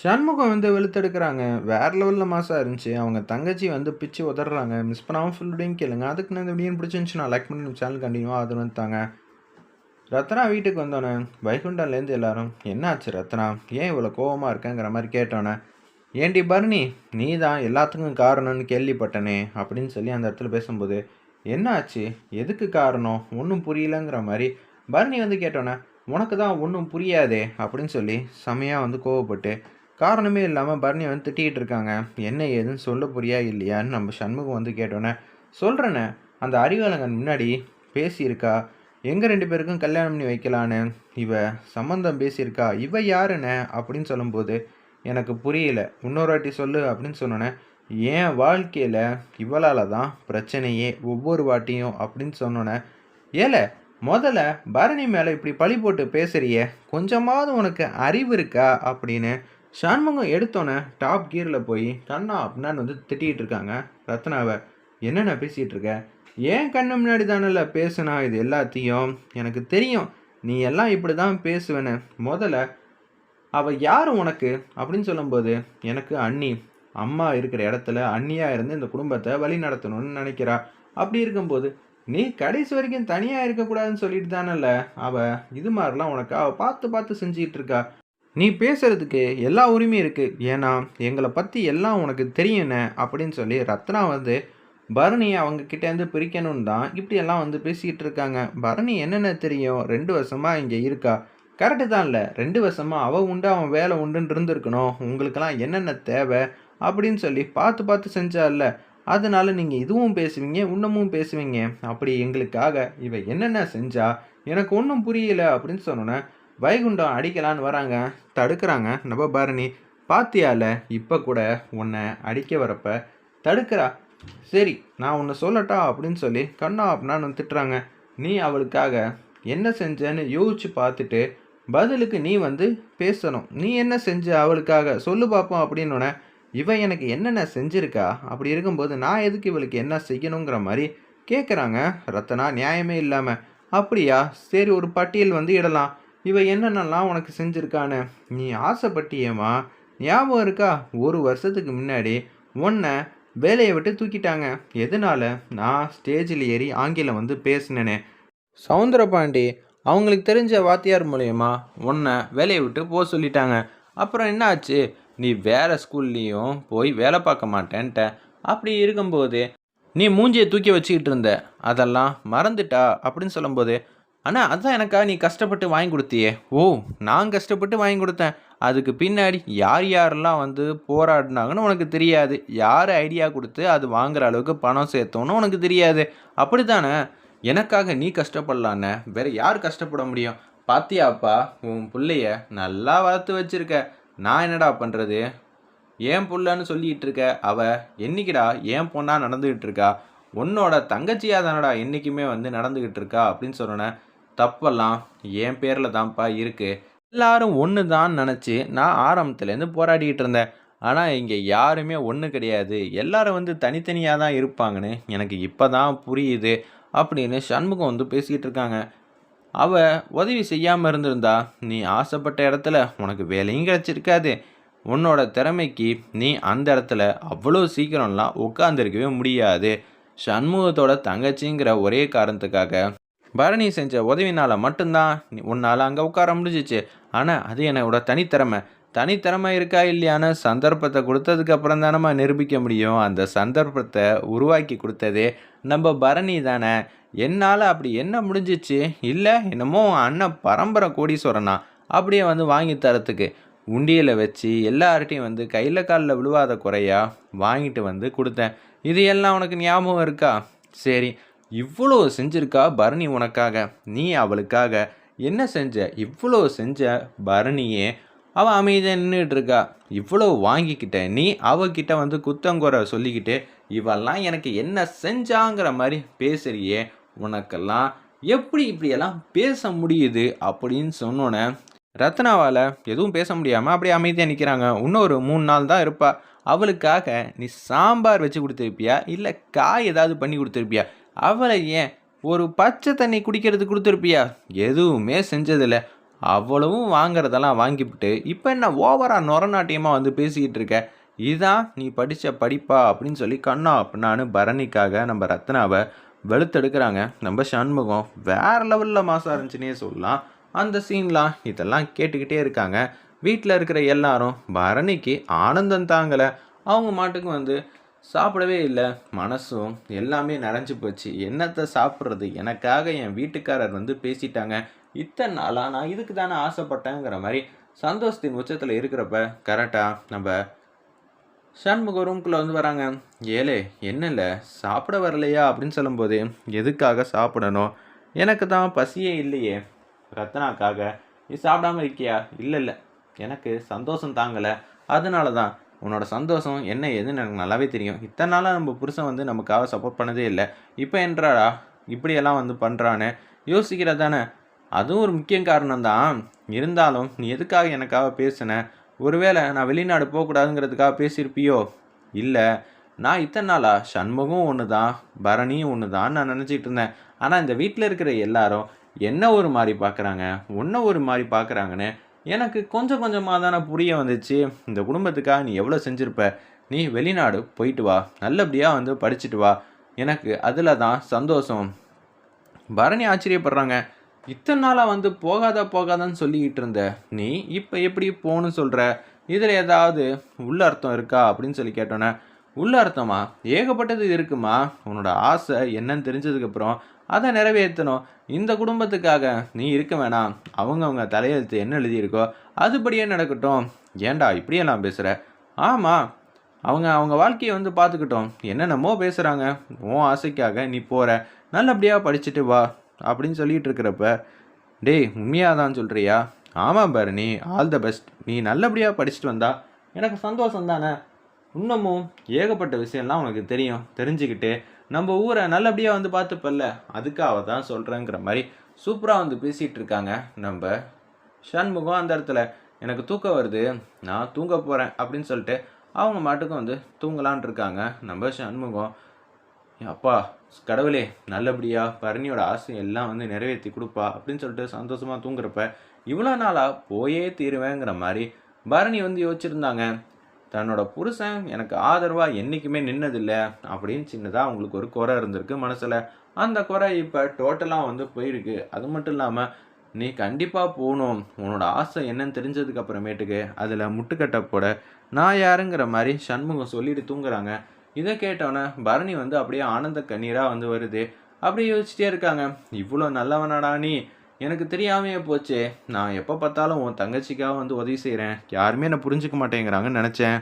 சண்முகம் வந்து வெளுத்தெடுக்கிறாங்க. வேற லெவலில் மாசாக இருந்துச்சு. அவங்க தங்கச்சி வந்து பிச்சு உதறாங்க மிஸ் பண்ணாமல் ஃபுல் வீடியும் கேளுங்க. அதுக்கு நான் இந்த வீடியோ பிடிச்சிருந்துச்சுன்னா லைக் பண்ணி சேனல் கண்டினியூவாக அது வந்துட்டாங்க. ரத்னா வீட்டுக்கு வந்தோன்னே வைகுண்டன்லேருந்து எல்லாரும் என்னாச்சு ரத்னா? ஏன் இவ்வளோ கோவமாக இருக்கேங்கிற மாதிரி கேட்டோன்னே ஏண்டி பரணி நீ தான் எல்லாத்துக்கும் காரணம்னு கேள்விப்பட்டனே அப்படின்னு சொல்லி அந்த இடத்துல பேசும்போது என்ன ஆச்சு எதுக்கு காரணம்? ஒன்றும் புரியலங்கிற மாதிரி. பரணி வந்து கேட்டோன்னே உனக்கு தான் ஒன்றும் புரியாதே அப்படின்னு சொல்லி செமையாக வந்து கோவப்பட்டு காரணமே இல்லாமல் பரணி வந்து திட்டிகிட்டு இருக்காங்க. என்ன ஏதுன்னு சொல்ல புரியா இல்லையான்னு நம்ம சண்முகம் வந்து கேட்டோன்னே சொல்கிறேனே அந்த அறிவாளங்கன் முன்னாடி பேசியிருக்கா? எங்கள் ரெண்டு பேருக்கும் கல்யாணம் பண்ணி வைக்கலான்னு? இவ சம்மந்தம் பேசியிருக்கா? இவ யாருண்ணே அப்படின்னு சொல்லும்போது எனக்கு புரியல. இன்னொரு வாட்டி சொல்லு அப்படின்னு சொன்னோன்னே என் வாழ்க்கையில் இவளால் தான் பிரச்சனையே ஒவ்வொரு வாட்டியும்? அப்படின்னு சொன்னோன்னே ஏல முதல்ல பரணி மேலே இப்படி பழி போட்டு பேசுறியே கொஞ்சமாவது உனக்கு அறிவு இருக்கா? அப்படின்னு சண்முகம் எடுத்தோன்னே டாப் கியரில் போய் கண்ணா அப்படின்னு வந்து திட்டிகிட்டு இருக்காங்க ரத்னாவை. என்னென்ன பேசிகிட்டு இருக்க? ஏன் கண்ணு முன்னாடி தானே பேசுனா இது எல்லாத்தையும் எனக்கு தெரியும். நீ எல்லாம் இப்படி தான் பேசுவேன்னு. முதல்ல அவள் யார் உனக்கு? அப்படின்னு சொல்லும்போது எனக்கு அண்ணி. அம்மா இருக்கிற இடத்துல அண்ணியாக இருந்து இந்த குடும்பத்தை வழி நடத்தணும்னு நினைக்கிறா. அப்படி இருக்கும்போது நீ கடைசி வரைக்கும் தனியாக இருக்கக்கூடாதுன்னு சொல்லிட்டு தானல்ல? அவள் இது மாதிரிலாம் உனக்கு அவள் பார்த்து பார்த்து செஞ்சுக்கிட்டு இருக்கா. நீ பேசுறதுக்கு எல்லா உரிமையும் இருக்குது ஏன்னா எங்களை பற்றி எல்லாம் உனக்கு தெரியுண்ணே அப்படின்னு சொல்லி ரத்னா வந்து பரணியை அவங்க கிட்டேருந்து பிரிக்கணும்னு தான் இப்படி எல்லாம் வந்து பேசிக்கிட்டு இருக்காங்க. பரணி என்னென்ன தெரியும்? ரெண்டு வருஷமாக இங்கே இருக்கா? கரெக்டு தான் இல்லை. ரெண்டு வருஷமாக அவள் உண்டு அவன் வேலை உண்டுன்னு இருந்திருக்கணும். உங்களுக்கெல்லாம் என்னென்ன தேவை? அப்படின்னு சொல்லி பார்த்து பார்த்து செஞ்சால அதனால நீங்கள் இதுவும் பேசுவீங்க இன்னமும் பேசுவீங்க. அப்படி எங்களுக்காக இவ என்னென்ன செஞ்சா? எனக்கு ஒன்றும் புரியல அப்படின்னு சொன்னோன்னே வைகுண்டம் அடிக்கலான்னு வராங்க தடுக்கிறாங்க. நம்ம பரணி பாத்தியால இப்போ கூட உன்னை அடிக்க வரப்ப தடுக்கிறா. சரி நான் உன்னை சொல்லட்டா அப்படின்னு சொல்லி கண்ணா அப்படின்னு திட்டுறாங்க. நீ அவளுக்காக என்ன செஞ்சேன்னு யோசிச்சு பார்த்துட்டு பதிலுக்கு நீ வந்து பேசணும். நீ என்ன செஞ்ச அவளுக்காக? சொல்லு பார்ப்போம் அப்படின்னு இவன் எனக்கு என்னென்ன செஞ்சுருக்கா? அப்படி இருக்கும்போது நான் எதுக்கு இவளுக்கு என்ன செய்யணுங்கிற மாதிரி கேட்குறாங்க ரத்தனா நியாயமே இல்லாமல் அப்படியா? சரி ஒரு பட்டியல் வந்து இடலாம். இவ என்னென்னலாம் உனக்கு செஞ்சுருக்கான்னு நீ ஆசைப்பட்டியேம்மா. ஞாபகம் இருக்கா? ஒரு வருஷத்துக்கு முன்னாடி உன்னை வேலையை விட்டு தூக்கிட்டாங்க. எதனால? நான் ஸ்டேஜில் ஏறி ஆங்கிலம் வந்து பேசினேனே. சவுந்தரபாண்டி அவங்களுக்கு தெரிஞ்ச வாத்தியார் மூலயமா உன்னை வேலையை விட்டு போக சொல்லிட்டாங்க. அப்புறம் என்னாச்சு? நீ வேறு ஸ்கூல்லேயும் போய் வேலை பார்க்க மாட்டேன்ட்ட. அப்படி இருக்கும்போது நீ மூஞ்சியை தூக்கி வச்சுக்கிட்டு இருந்த. அதெல்லாம் மறந்துட்டா அப்படின்னு சொல்லும்போது ஆனால் அதுதான் எனக்கா நீ கஷ்டப்பட்டு வாங்கி கொடுத்தியே. ஓ நான் கஷ்டப்பட்டு வாங்கி கொடுத்தேன். அதுக்கு பின்னாடி யார் யாரெல்லாம் வந்து போராடினாங்கன்னு உனக்கு தெரியாது. யார் ஐடியா கொடுத்து அது வாங்குற அளவுக்கு பணம் சேர்த்தோன்னு உனக்கு தெரியாது. அப்படி தானே எனக்காக நீ கஷ்டப்படலான்னு வேற யார் கஷ்டப்பட முடியும்? பாத்தியாப்பா உன் பிள்ளைய நல்லா வளர்த்து வச்சிருக்க. நான் என்னடா பண்ணுறது ஏன் புள்ளன்னு சொல்லிட்டு இருக்க. அவ என்னைக்குடா ஏன் பொண்ணாக நடந்துகிட்டு இருக்கா? உன்னோட தங்கச்சியாக தானடா என்றைக்குமே வந்து நடந்துக்கிட்டு இருக்கா அப்படின்னு சொன்னேன். தப்பெல்லாம் என் பேரில் தான்ப்பா இருக்குது எல்லாரும் ஒன்று தான் நினச்சி நான் ஆரம்பத்துலேருந்து போராடிக்கிட்டு இருந்தேன். ஆனால் இங்கே யாருமே ஒன்று கிடையாது. எல்லாரும் வந்து தனித்தனியாக தான் இருப்பாங்கன்னு எனக்கு இப்போ தான் புரியுது அப்படின்னு சண்முகம் வந்து பேசிக்கிட்டு இருக்காங்க. அவ உதவி செய்யாமல் இருந்திருந்தா நீ ஆசைப்பட்ட இடத்துல உனக்கு வேலையும் கிடச்சிருக்காது. உன்னோட திறமைக்கு நீ அந்த இடத்துல அவ்வளோ சீக்கிரம்லாம் உட்காந்துருக்கவே முடியாது. சண்முகத்தோட தங்கச்சிங்கிற ஒரே காரணத்துக்காக பரணி செஞ்ச உதவினால் மட்டும்தான் உன்னால் அங்கே உட்கார முடிஞ்சிச்சு. ஆனால் அது என்னோட தனித்திறமை. தனித்திறமை இருக்கா இல்லையான்னு சந்தர்ப்பத்தை கொடுத்ததுக்கு அப்புறம் நிரூபிக்க முடியும். அந்த சந்தர்ப்பத்தை உருவாக்கி கொடுத்ததே நம்ம பரணி தானே. என்னால் அப்படி என்ன முடிஞ்சிச்சு? இல்லை என்னமோ அண்ணன் பரம்பரை கோடீஸ்வரனா? அப்படியே வந்து வாங்கி தரத்துக்கு. உண்டியில் வச்சு எல்லார்ட்டையும் வந்து கையில் காலில் விழுவாத குறையாக வாங்கிட்டு வந்து கொடுத்தேன். இது எல்லாம் உனக்கு ஞாபகம் இருக்கா? சரி இவ்வளோ செஞ்சிருக்கா பரணி உனக்காக? நீ அவளுக்காக. என்ன செஞ்ச? இவ்வளோ செஞ்ச பரணியே. அவள் அமைதியாக நின்றுட்டு இருக்கா இவ்வளோ வாங்கிக்கிட்ட. நீ அவகிட்ட வந்து குத்தங்குறை சொல்லிக்கிட்டு இவெல்லாம் எனக்கு என்ன செஞ்சாங்கிற மாதிரி பேசுறியே. உனக்கெல்லாம் எப்படி இப்படியெல்லாம் பேச முடியுது? அப்படின்னு சொன்னோன்னே ரத்னாவால் எதுவும் பேச முடியாமல் அப்படியே அமைதியாக நிற்கிறாங்க இன்னொரு மூணு நாள் தான் இருப்பா. அவளுக்காக நீ சாம்பார் வச்சு கொடுத்துருப்பியா? இல்லை காய் ஏதாவது பண்ணி கொடுத்துருப்பியா? அவளை ஏன் ஒரு பச்சை தண்ணி குடிக்கிறது கொடுத்துருப்பியா? எதுவுமே செஞ்சதில்ல. அவ்வளவும் வாங்குறதெல்லாம் வாங்கிவிட்டு இப்போ என்ன ஓவராக நொரநாட்டியமாக வந்து பேசிக்கிட்டு இருக்க? இதான் நீ படித்த படிப்பா அப்படின்னு சொல்லி கண்ணா அப்படின்னான்னு பரணிக்காக நம்ம ரத்னாவை வெளுத்தெடுக்கிறாங்க. நம்ம சண்முகம் வேறு லெவலில் மாசாக இருந்துச்சுன்னே சொல்லலாம். அந்த சீன்லாம் இதெல்லாம் கேட்டுக்கிட்டே இருக்காங்க. வீட்டில் இருக்கிற எல்லாரும் பரணிக்கு ஆனந்தம் தாங்கலை. அவங்க மாட்டுக்கு வந்து சாப்பிடவே இல்லை. மனசும் எல்லாமே நிறைஞ்சு போச்சு. என்னத்தை சாப்பிட்றது? எனக்காக என் வீட்டுக்காரர் வந்து பேசிட்டாங்க. இத்தனை நாளாக நான் இதுக்கு தானே ஆசைப்பட்டேங்கிற மாதிரி சந்தோஷத்தின் உச்சத்தில் இருக்கிறப்ப கரெக்டாக நம்ம சண்முக ரூம்குள்ளே வந்து வராங்க. ஏலே என்னல? சாப்பிட வரலையா? அப்படின்னு சொல்லும்போது எதுக்காக சாப்பிடணும்? எனக்கு தான் பசியே இல்லையே. ரத்னாக்காக நீ சாப்பிடாம இருக்கியா? இல்லை இல்லை. எனக்கு சந்தோஷம் தாங்கலை. அதனால தான் உன்னோட சந்தோஷம் என்ன ஏதுன்னு எனக்கு நல்லாவே தெரியும். இத்தனை நாளாக நம்ம புருஷன் வந்து நமக்காக சப்போர்ட் பண்ணதே இல்லை. இப்போ என்றாடா? இப்படியெல்லாம் வந்து பண்ணுறான்னு யோசிக்கிறதானே அதுவும் ஒரு முக்கிய காரணம் தான் இருந்தாலும் நீ எதுக்காக எனக்காக பேசின? ஒருவேளை நான் வெளிநாடு போகக்கூடாதுங்கிறதுக்காக பேசியிருப்பியோ? இல்லை. நான் இத்தனை நாளா சண்முகம் ஒன்று தான் பரணியும் ஒன்று தான் நான் நினச்சிட்டு இருந்தேன். ஆனால் இந்த வீட்டில் இருக்கிற எல்லாரும் என்ன ஒரு மாதிரி பார்க்குறாங்க உன்னை ஒரு மாதிரி பார்க்குறாங்கன்னு எனக்கு கொஞ்சம் கொஞ்சமாக தானே புரிய வந்துச்சு. இந்த குடும்பத்துக்காக நீ எவ்வளோ செஞ்சுருப்ப? நீ வெளிநாடு போயிட்டு வா. நல்லபடியாக வந்து படிச்சுட்டு வா. எனக்கு அதில் தான் சந்தோஷம். பரணி ஆச்சரியப்படுறாங்க. இத்தனை நாளாக வந்து போகாத போகாதன்னு சொல்லிக்கிட்டு இருந்த. நீ இப்போ எப்படி போகணும்னு சொல்கிற இதில் ஏதாவது உள்ள அர்த்தம் இருக்கா அப்படின்னு சொல்லி கேட்டோன்னே உள்ள அர்த்தமா? ஏகப்பட்டது இருக்குமா? உன்னோட ஆசை என்னன்னு தெரிஞ்சதுக்கப்புறம் அதை நிறைவேற்றணும். இந்த குடும்பத்துக்காக நீ இருக்க வேணாம். அவங்கவுங்க தலையெழுத்து என்ன எழுதியிருக்கோ அதுபடியே நடக்கட்டும். ஏன்டா இப்படியெல்லாம் பேசுகிற ஆமாம் அவங்க அவங்க வாழ்க்கையை வந்து பார்த்துக்கிட்டோம். என்னென்னமோ பேசுகிறாங்க உன் ஆசைக்காக நீ போகிற நல்லபடியாக படிச்சுட்டு வா அப்படின்னு சொல்லிட்டு இருக்கிறப்ப டேய் உண்மையாக தான் சொல்கிறியா ஆமாம் பாரு நீ ஆல் த பெஸ்ட் நீ நல்லபடியாக படிச்சுட்டு வந்தா எனக்கு சந்தோஷம் தானே? இன்னமும் ஏகப்பட்ட விஷயம்லாம் உனக்கு தெரியும் தெரிஞ்சுக்கிட்டு நம்ம ஊரை நல்லபடியாக வந்து பார்த்துப்பல்ல. அதுக்காக தான் சொல்கிறேங்கிற மாதிரி சூப்பராக வந்து பேசிகிட்டு இருக்காங்க நம்ம ஷண்முகம் அந்த இடத்துல. எனக்கு தூக்கம் வருது. நான் தூங்க போகிறேன் அப்படின்னு சொல்லிட்டு அவங்க மாட்டுக்கும் வந்து தூங்கலான் இருக்காங்க நம்ம சண்முகம். அப்பா கடவுளே நல்லபடியாக பரணியோட ஆசை எல்லாம் வந்து நிறைவேற்றி கொடுப்பா அப்படின்னு சொல்லிட்டு சந்தோஷமாக தூங்குறப்ப இவ்வளோ நாளாக போயே தீருவேங்கிற மாதிரி பரணி வந்து யோசிச்சிருந்தாங்க. தன்னோட புருஷன் எனக்கு ஆதரவாக என்றைக்குமே நின்னதில்லை அப்படின்னு சின்னதாக அவங்களுக்கு ஒரு குறை இருந்திருக்கு மனசில். அந்த குறை இப்போ டோட்டலாக வந்து போயிருக்கு. அது மட்டும் இல்லாமல் நீ கண்டிப்பாக போகணும். உன்னோட ஆசை என்னன்னு தெரிஞ்சதுக்கு அப்புறமேட்டுக்கு அதில் முட்டுக்கட்டை போட. நான் யாருங்கிற மாதிரி சண்முகம் சொல்லிட்டு தூங்குறாங்க. இதை கேட்டோன்னே பரணி வந்து அப்படியே ஆனந்த கண்ணீராக வந்து வருது. அப்படியே யோசிச்சிட்டே இருக்காங்க. இவ்வளோ நல்லவனாடா நீ. எனக்கு தெரியாமையே போச்சே. நான் எப்போ பார்த்தாலும் உன் தங்கச்சிக்காக வந்து உதவி செய்கிறேன் யாருமே என்னை புரிஞ்சுக்க மாட்டேங்கிறாங்கன்னு நினச்சேன்.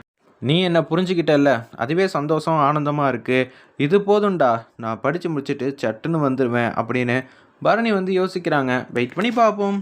நீ என்னை புரிஞ்சுக்கிட்டல்ல? அதுவே சந்தோஷம் ஆனந்தமாக இருக்குது இது போதும்டா. நான் படித்து முடிச்சுட்டு சட்டுன்னு வந்துடுவேன் அப்படின்னு பரணி வந்து யோசிக்கிறாங்க. வெயிட் பண்ணி பார்ப்போம்